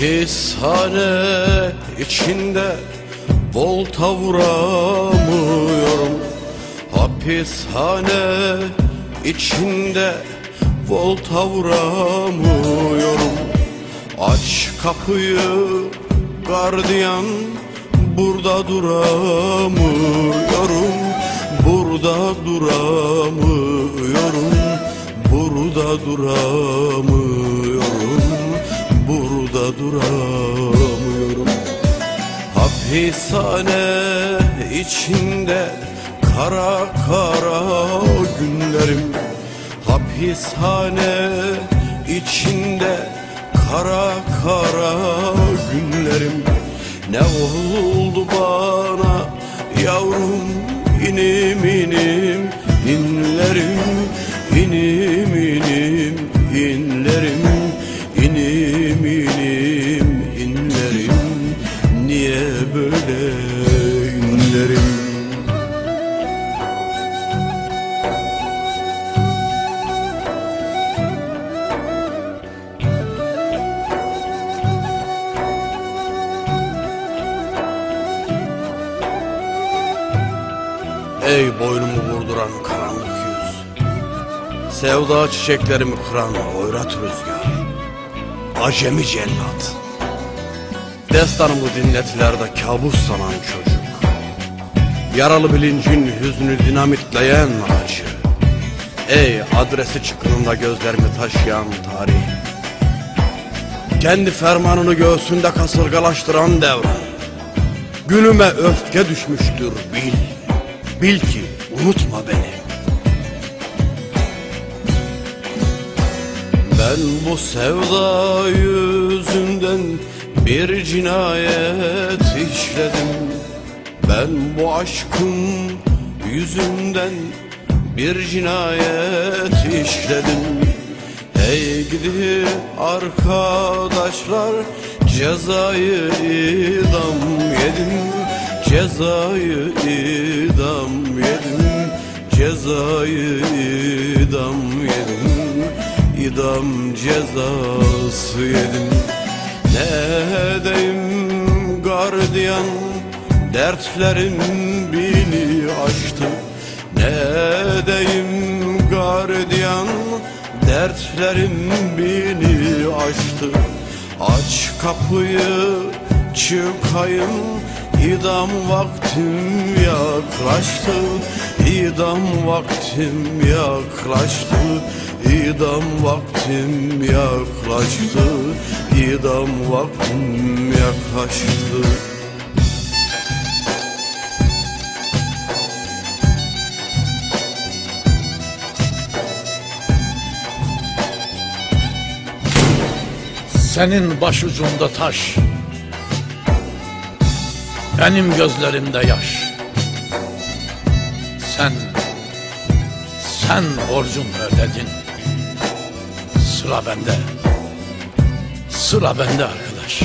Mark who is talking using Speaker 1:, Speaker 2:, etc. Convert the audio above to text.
Speaker 1: Hapishane içinde volta vuramıyorum Hapishane içinde volta vuramıyorum Aç kapıyı gardiyan burada duramıyorum. Burada duramıyorum Burada duramıyorum Burada duramıyorum. Hapishane içinde kara kara günlerim. Hapishane içinde kara kara günlerim. Ne oldu bana yavrum inim inim inlerim inim inim inlerim Ey boynumu vurduran karanlık yüz. Sevda çiçeklerimi kıran oyrat rüzgar. Acemi cellat. Destanımı dinletilerde kabus sanan çocuk. Yaralı bilincin hüznü dinamitleyen acı. Ey adresi çıkınında gözlerimi taşıyan tarih. Kendi fermanını göğsünde kasırgalaştıran devran. Günüme öfke düşmüştür bil Bil ki unutma beni. Ben bu sevda yüzünden bir cinayet işledim. Ben bu aşkın yüzünden bir cinayet işledim. Hey gidi arkadaşlar cezayı idam yedim Cezayı idam yedim Cezayı idam yedim. İdam cezası yedim. Ne edeyim gardiyan Dertlerim beni aştı. Ne edeyim gardiyan Dertlerim beni aştı. Aç kapıyı çıkayım İdam vaktim yaklaştı İdam vaktim yaklaştı İdam vaktim yaklaştı İdam vaktim yaklaştı.
Speaker 2: Senin başucunda taş Benim gözlerimde yaş. Sen Sen borcumu ödedin. Sıra bende. Sıra bende arkadaş